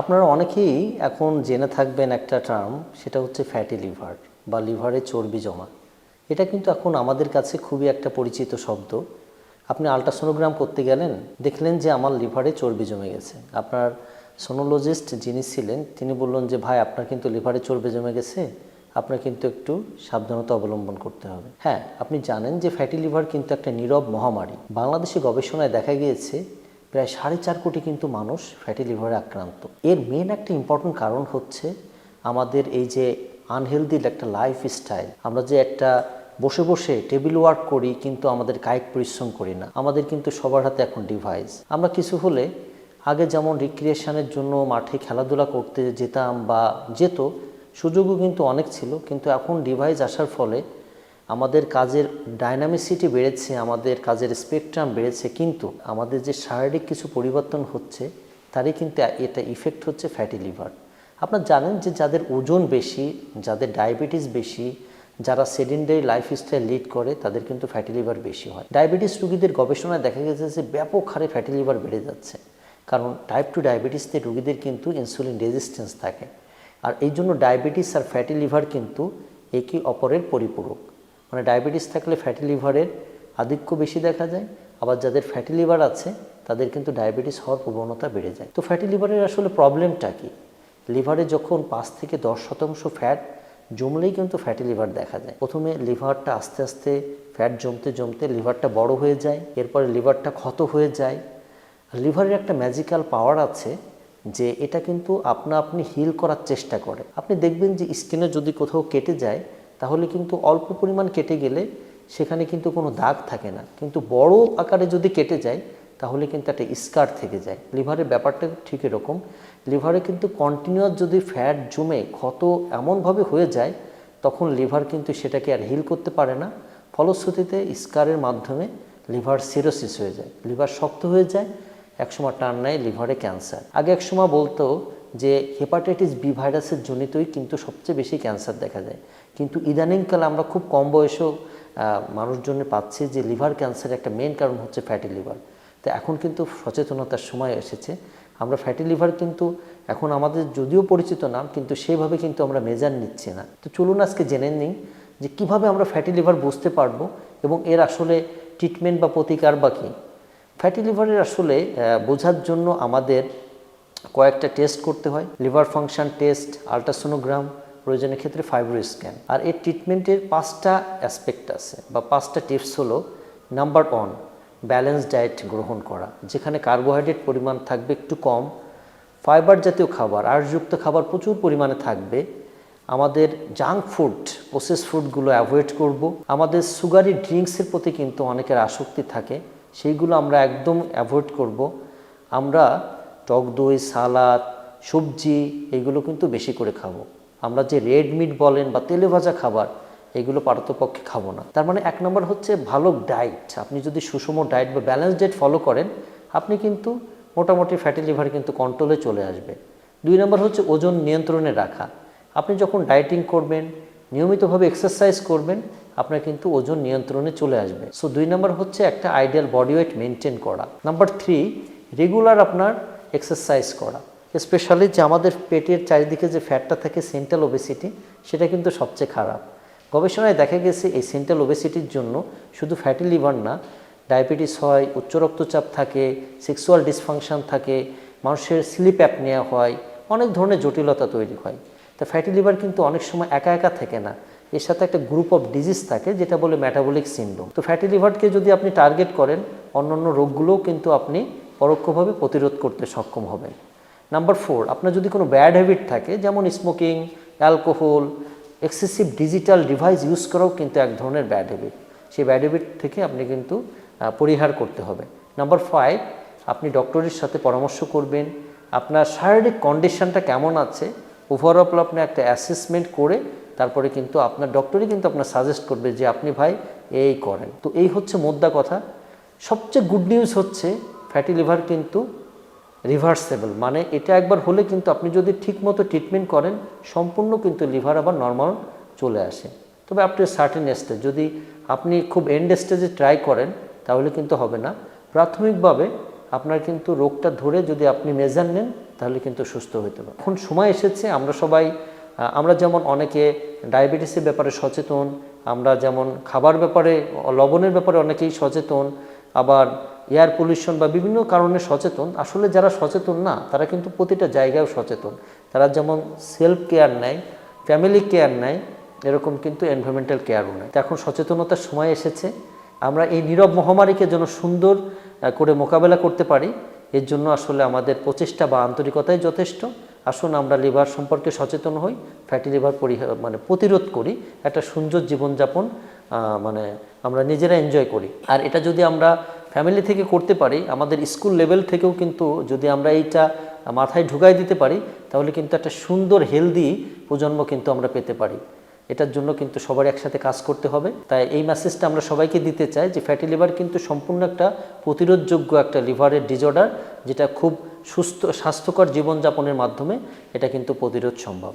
আপনারা অনেকেই এখন জেনে থাকবেন একটা টার্ম সেটা হচ্ছে ফ্যাটি লিভার বা লিভারে চর্বি জমা। এটা কিন্তু এখন আমাদের কাছে খুবই একটা পরিচিত শব্দ। আপনি আলট্রাসোনোগ্রাম করতে গেলেন, দেখলেন যে আমার লিভারে চর্বি জমে গেছে। আপনার সোনোলজিস্ট যিনি ছিলেন, তিনি বললেন যে, ভাই, আপনার কিন্তু লিভারে চর্বি জমে গেছে, আপনার কিন্তু একটু সাবধানতা অবলম্বন করতে হবে। হ্যাঁ আপনি জানেন যে ফ্যাটি লিভার কিন্তু একটা নীরব মহামারী। বাংলাদেশি গবেষণায় দেখা গিয়েছে প্রায় সাড়ে চার কোটি কিন্তু মানুষ ফ্যাটি লিভারে আক্রান্ত। এর মেন একটা ইম্পর্টেন্ট কারণ হচ্ছে আমাদের এই যে আনহেলদি একটা লাইফ স্টাইল আমরা যে একটা বসে বসে টেবিল ওয়ার্ক করি কিন্তু আমাদের কায়িক পরিশ্রম করি না। আমাদের কিন্তু সবার হাতে এখন ডিভাইস আমরা কিছু হলে আগে যেমন রিক্রিয়েশনের জন্য মাঠে খেলাধুলা করতে যেতাম বা যেত, সুযোগও কিন্তু অনেক ছিল, কিন্তু এখন ডিভাইস আসার ফলে আমাদের কাজের ডাইনামিসিটি বেড়েছে, আমাদের কাজের স্পেকট্রাম বেড়েছে, কিন্তু আমাদের যে শারীরিক কিছু পরিবর্তন হচ্ছে, তারই কিন্তু এটা ইফেক্ট হচ্ছে ফ্যাটি লিভার আপনারা জানেন যে যাদের ওজন বেশি, যাদের ডায়াবেটিস বেশি, যারা সেডেন্ডারি লাইফস্টাইল লিড করে, তাদের কিন্তু ফ্যাটি লিভার বেশি হয়। ডায়াবেটিস রুগীদের গবেষণায় দেখা গেছে যে ব্যাপক হারে ফ্যাটি লিভার বেড়ে যাচ্ছে। কারণ টাইপ টু ডায়াবেটিসদের রুগীদের কিন্তু ইনসুলিন রেজিস্ট্যান্স থাকে। আর এই জন্য ডায়াবেটিস আর ফ্যাটি লিভার কিন্তু একে অপরের পরিপূরক। মানে ডায়াবেটিস থাকলে ফ্যাটি লিভারের আধিক্য বেশি দেখা যায়, আবার যাদের ফ্যাটি লিভার আছে, তাদের কিন্তু ডায়াবেটিস হওয়ার প্রবণতা বেড়ে যায়। তো ফ্যাটি লিভারের আসলে প্রবলেমটা কি? লিভারে যখন পাঁচ থেকে দশ শতাংশ ফ্যাট জমলেই কিন্তু ফ্যাটি লিভার দেখা যায়। প্রথমে লিভারটা আস্তে আস্তে ফ্যাট জমতে জমতে লিভারটা বড় হয়ে যায়, এরপরে লিভারটা ক্ষত হয়ে যায়। লিভারের একটা ম্যাজিক্যাল পাওয়ার আছে যে এটা কিন্তু আপনা আপনি হিল করার চেষ্টা করে। আপনি দেখবেন যে স্কিনে যদি কোথাও কেটে যায় তাহলে কিন্তু অল্প পরিমাণ কেটে গেলে সেখানে কিন্তু কোনো দাগ থাকে না। কিন্তু বড় আকারে যদি কেটে যায়, তাহলে কিন্তু একটা স্কার থেকে যায়। লিভারের ব্যাপারটা ঠিক এরকম। লিভারে কিন্তু কন্টিনিউয়াস যদি ফ্যাট জমে, ক্ষত এমনভাবে হয়ে যায়, তখন লিভার কিন্তু সেটাকে আর হিল করতে পারে না। ফলশ্রুতিতে স্কারের মাধ্যমে লিভার সিরোসিস হয়ে যায়। লিভার শক্ত হয়ে যায়, একসময় টান নেয়, লিভারে ক্যান্সার আগে একসময় বলতো যে হেপাটাইটিস বি ভাইরাসের জনিতই কিন্তু সবচেয়ে বেশি ক্যান্সার দেখা যায়। কিন্তু ইদানিংকালে আমরা খুব কম বয়সেও মানুষজনে পাচ্ছি যে লিভার ক্যান্সারের একটা মেন কারণ হচ্ছে ফ্যাটি লিভার তো এখন কিন্তু সচেতনতার সময় এসেছে। আমরা ফ্যাটি লিভার কিন্তু এখন আমাদের যদিও পরিচিত নাম কিন্তু সেভাবে কিন্তু আমরা মেজার নিচ্ছি না। তো চলুন আজকে জেনে নিই যে কীভাবে আমরা ফ্যাটি লিভার বুঝতে পারব এবং এর আসলে ট্রিটমেন্ট বা প্রতিকার বা কী। ফ্যাটি লিভারের আসলে বোঝার জন্য আমাদের কয়েকটা টেস্ট করতে হয় লিভার ফাংশন টেস্ট আলট্রাসোনোগ্রাম প্রয়োজনের ক্ষেত্রে ফাইব্রো স্ক্যান আর এর ট্রিটমেন্টের পাঁচটা অ্যাসপেক্ট আছে বা পাঁচটা টিপস হলো নাম্বার ওয়ান ব্যালেন্স ডায়েট গ্রহণ করা, যেখানে কার্বোহাইড্রেট পরিমাণ থাকবে একটু কম ফাইবার জাতীয় খাবার, আঁশযুক্ত খাবার প্রচুর পরিমাণে থাকবে, আমাদের জাঙ্ক ফুড প্রসেস ফুডগুলো অ্যাভয়েড করব, আমাদের সুগারি ড্রিঙ্কসের প্রতি কিন্তু অনেকের আসক্তি থাকে, সেইগুলো আমরা একদম অ্যাভয়েড করব। আমরা টক দই, সালাদ, সবজি এগুলো কিন্তু বেশি করে খাব। আমরা যে রেড মিট বলেন বা তেলে ভাজা খাবার এগুলো পারতপক্ষে খাব না। তার মানে এক নম্বর হচ্ছে ভালো ডায়েট। আপনি যদি সুষম ডায়েট বা ব্যালেন্স ডায়েট ফলো করেন, আপনি কিন্তু মোটামুটি ফ্যাটি লিভার কিন্তু কন্ট্রোলে চলে আসবে। দুই নম্বর হচ্ছে ওজন নিয়ন্ত্রণে রাখা। আপনি যখন ডায়েটিং করবেন, নিয়মিতভাবে এক্সারসাইজ করবেন, আপনার কিন্তু ওজন নিয়ন্ত্রণে চলে আসবে। সো দুই নম্বর হচ্ছে একটা আইডিয়াল বডি ওয়েট মেনটেন করা। নাম্বার থ্রি, রেগুলার আপনার এক্সারসাইজ করা স্পেশালি যে আমাদের পেটের চারিদিকে যে ফ্যাটটা থাকে সেন্ট্রাল ওবেসিটি সেটা কিন্তু সবচেয়ে খারাপ। গবেষণায় দেখা গেছে এই সেন্ট্রাল ওবেসিটির জন্য শুধু ফ্যাটি লিভার না ডায়াবেটিস হয়, উচ্চ রক্তচাপ থাকে সেক্সুয়াল ডিসফাংশন থাকে, মানুষের স্লিপ অ্যাপনিয়া হয়, অনেক ধরনের জটিলতা তৈরি হয়। তা ফ্যাটি লিভার কিন্তু অনেক সময় একা একা থাকে না। এর সাথে একটা গ্রুপ অফ ডিজিজ থাকে, যেটা বলে মেটাবলিক সিন্ড্রোম তো ফ্যাটি লিভারকে যদি আপনি টার্গেট করেন, অন্যান্য রোগগুলোও কিন্তু আপনি পরোক্ষভাবে প্রতিরোধ করতে সক্ষম হবেন। নাম্বার ফোর আপনার যদি কোনো ব্যাড হ্যাবিট থাকে, যেমন smoking alcohol excessive digital device use করাও কিন্তু এক ধরনের ব্যাড হ্যাবিট সেই ব্যাড হ্যাবিট থেকে আপনি কিন্তু পরিহার করতে হবে। নাম্বার ফাইভ আপনি ডক্টরের সাথে পরামর্শ করবেন। আপনার শারীরিক কন্ডিশনটা কেমন আছে ওভারঅল আপনি একটা অ্যাসেসমেন্ট করে তারপরে কিন্তু আপনার ডক্টরই কিন্তু আপনার সাজেস্ট করবে যে, আপনি ভাই এই করেন। তো এই হচ্ছে মোদ্দা কথা। সবচেয়ে গুড নিউজ হচ্ছে ফ্যাটি লিভার কিন্তু রিভার্সেবল মানে এটা একবার হলে কিন্তু আপনি যদি ঠিকমতো ট্রিটমেন্ট করেন, সম্পূর্ণ কিন্তু লিভার আবার নর্মাল চলে আসে। তবে আপনি সার্টেন স্টেজ যদি আপনি খুব এন্ড স্টেজে ট্রাই করেন, তাহলে কিন্তু হবে না। প্রাথমিকভাবে আপনার কিন্তু রোগটা ধরে যদি আপনি মেজার নেন, তাহলে কিন্তু সুস্থ হতে পারে এখন সময় এসেছে, আমরা সবাই আমরা যেমন অনেকে ডায়াবেটিসের ব্যাপারে সচেতন, আমরা যেমন খাবার ব্যাপারে, লবণের ব্যাপারে অনেকেই সচেতন, আবার এয়ার পলিউশন বা বিভিন্ন কারণে সচেতন, আসলে যারা সচেতন না, তারা কিন্তু প্রতিটা জায়গায় সচেতন। তারা যেমন সেলফ কেয়ার নেয় ফ্যামিলি কেয়ার নেয়, এরকম কিন্তু এনভায়রনমেন্টাল কেয়ারও নেয়। এখন সচেতনতার সময় এসেছে। আমরা এই নীরব মহামারীকে যেন সুন্দর করে মোকাবেলা করতে পারি, এর জন্য আসলে আমাদের প্রচেষ্টা বা আন্তরিকতাই যথেষ্ট। আসুন আমরা লিভার সম্পর্কে সচেতন হই ফ্যাটি লিভার মানে প্রতিরোধ করি, একটা সুন্দর জীবনযাপন মানে আমরা নিজেরা এনজয় করি। আর এটা যদি আমরা ফ্যামিলি থেকে করতে পারি, আমাদের স্কুল লেভেল থেকেও কিন্তু যদি আমরা এইটা মাথায় ঢুকাই দিতে পারি, তাহলে কিন্তু একটা সুন্দর, হেলদি প্রজন্ম কিন্তু আমরা পেতে পারি। এটার জন্য কিন্তু সবার একসাথে কাজ করতে হবে। তাই এই মেসেজটা আমরা সবাইকে দিতে চাই যে ফ্যাটি লিভার কিন্তু সম্পূর্ণ একটা প্রতিরোধযোগ্য একটা লিভারের ডিজর্ডার যেটা খুব সুস্থ, স্বাস্থ্যকর জীবনযাপনের মাধ্যমে এটা কিন্তু প্রতিরোধ সম্ভব।